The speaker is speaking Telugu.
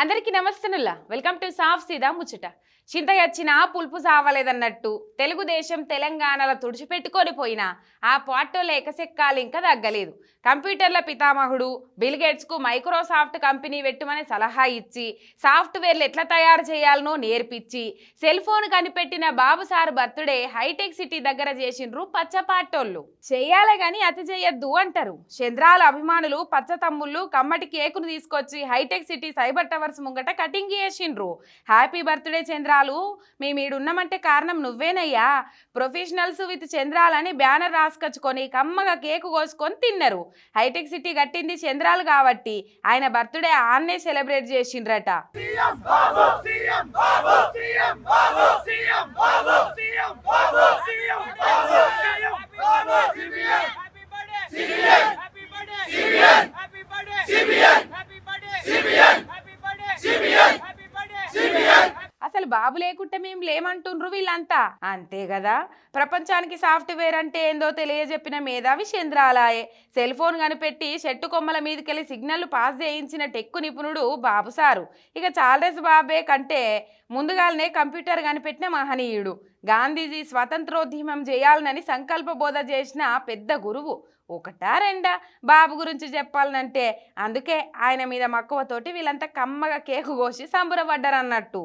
అందరికీ నమస్తనుల్లా వెల్కమ్ టు సాఫ్ సీదా ముచ్చట. చింత వచ్చినా పులుపు సావలేదన్నట్టు తెలుగుదేశం తెలంగాణలో తుడిచిపెట్టుకొని పోయినా ఆ పాటోల ఎకసెక్కాలు ఇంకా తగ్గలేదు. కంప్యూటర్ల పితామహుడు బిల్ గేట్స్కు మైక్రోసాఫ్ట్ కంపెనీ పెట్టుమని సలహా ఇచ్చి సాఫ్ట్వేర్లు ఎట్లా తయారు చేయాలనో నేర్పించి సెల్ ఫోన్ కనిపెట్టిన Babu sir birthday hitech city దగ్గర చేసిండ్రు పచ్చపాటోళ్ళు. చెయ్యాలే గాని అతి చేయొద్దు అంటారు. చంద్రాల అభిమానులు పచ్చ తమ్ముళ్ళు కమ్మటి కేకును తీసుకొచ్చి హైటెక్ సిటీ సైబర్ టవర్స్ ముంగట కటింగ్ చేసిండ్రు. హ్యాపీ బర్త్డే చంద్రాలు మేమీడున్నామంటే కారణం నువ్వేనయ్యా. ప్రొఫెషనల్స్ విత్ చంద్రాలని బ్యానర్ రాసుకొచ్చుకొని కమ్మగా కేకు కోసుకొని తిన్నారు. హైటెక్ సిటీ కట్టింది చంద్రాలు కాబట్టి ఆయన బర్త్డే ఆన్నే సెలబ్రేట్ చేసిండ్రట. బాబు లేకుంటే మేము లేమంటుండ్రు వీళ్ళంతా. అంతే కదా ప్రపంచానికి సాఫ్ట్వేర్ అంటే ఏందో తెలియజెప్పిన మేధావి చంద్రాలాయే సెల్ ఫోన్ కనిపెట్టి చెట్టు కొమ్మల మీదకెళ్ళి సిగ్నల్ పాస్ చేయించిన టెక్కు నిపుణుడు బాబు సారు. ఇక చార్లెస్ బాబే కంటే ముందుగానే కంప్యూటర్ కనిపెట్టిన మహనీయుడు. గాంధీజీ స్వతంత్రోద్యమం చేయాలనని సంకల్ప బోధ చేసిన పెద్ద గురువు. ఒకటా రెండా? బాబు గురించి చెప్పాలనంటే అందుకే ఆయన మీద మక్కువతోటి వీళ్ళంతా కమ్మగా కేకు కోసి సంబురపడ్డారన్నట్టు.